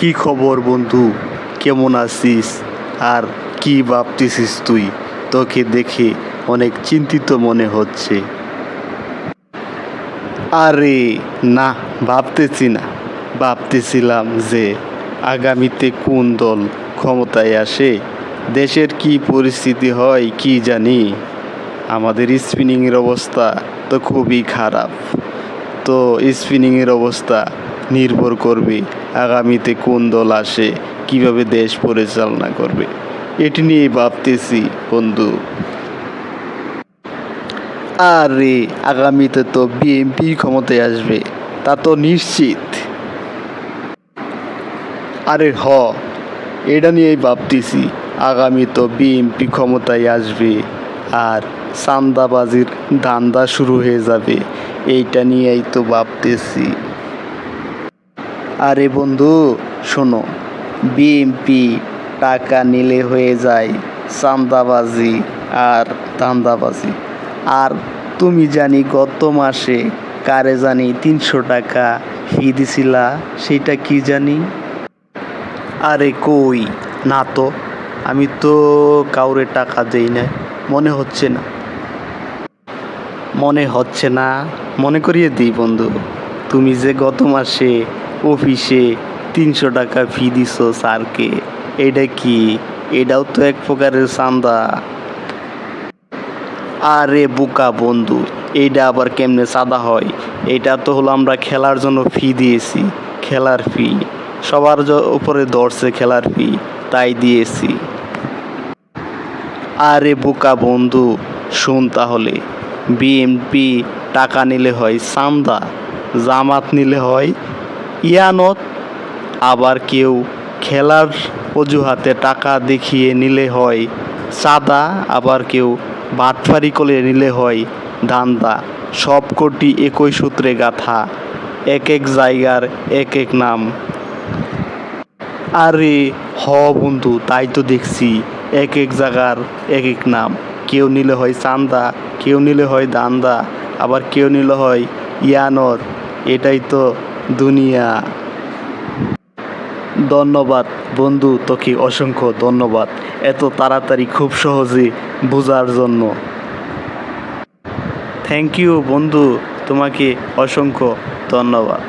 কি খবর বন্ধু? কেমন আছিস? আর কি ভাবতেছিস তুই? তোকে দেখে অনেক চিন্তিত মনে হচ্ছে। আরে না, ভাবতেছি না। ভাবতেছিলাম যে আগামীতে কোন দল ক্ষমতায় আসে? দেশের কি পরিস্থিতি হয় কি জানি? আমাদের স্পিনিংয়ের অবস্থা তো খুবই খারাপ। তো স্পিনিংয়ের অবস্থা নির্ভর করবে আগামীতে কোন দল আসে, কীভাবে দেশ পরিচালনা করবে। এটি নিয়ে ভাবতেছি বন্ধু। আরে, আগামীতে তো বিএনপি ক্ষমতায় আসবে, তা তো নিশ্চিত। আরে হ, এটা নিয়েই ভাবতেছি, আগামী তো বিএনপি ক্ষমতায় আসবে আর চান্দাবাজির ধান্দা শুরু হয়ে যাবে, এইটা নিয়েই তো ভাবতেছি। আরে বন্ধু, শোনো। বিএমপি টাকা নিলে হয়ে যায় চান্দাবাজি আর ধান্দাবাজি আর তুমি জানি গত মাসে কারে জানি তিনশো টাকা ফি দিছিলা, সেটা কি জানি? আরে কই, না তো। আমি তো কাউরে টাকা দেই না মনে হচ্ছে না। মনে হচ্ছে না। মনে করিয়ে দিই বন্ধু। তুমি যে গত মাসে অফিসে তিনশো টাকা ফি দিছ স্যারকে, এটা কি? এটাও তো এক প্রকারের চান্দা। আরে বোকা বন্ধু এইটা আবার কেমনে সাদা হয়? এটা তো হলো আমরা খেলার জন্য ফি দিয়েছি, খেলার ফি সবার উপরে ধরছে খেলার ফি তাই দিয়েছি। আরে বোকা বন্ধু, শুন তাহলে বিএমপি টাকা নিলে হয় চান্দা। জামাত নিলে হয়। ইয়ানত আবার কেউ খেলার অজুহাতে টাকা দেখিয়ে নিলে হয়। চাঁদা আবার কেউ বাটফারি করে নিলে হয়। ধান্দা সব কোটি একই সূত্রে গাথা। এক এক জায়গার এক এক নাম। আরে, হ বন্ধু, তাই তো দেখছি। এক এক জায়গার এক এক নাম। কেউ নিলে হয় চান্দা কেউ নিলে হয় দান্দা। আবার কেউ নিলে হয় ইয়ানর এটাই তো দুনিয়া। ধন্যবাদ বন্ধু, তোকে অসংখ্য ধন্যবাদ। এত তাড়াতাড়ি খুব সহজে বোঝার জন্য। থ্যাংক ইউ বন্ধু, তোমাকে অসংখ্য ধন্যবাদ।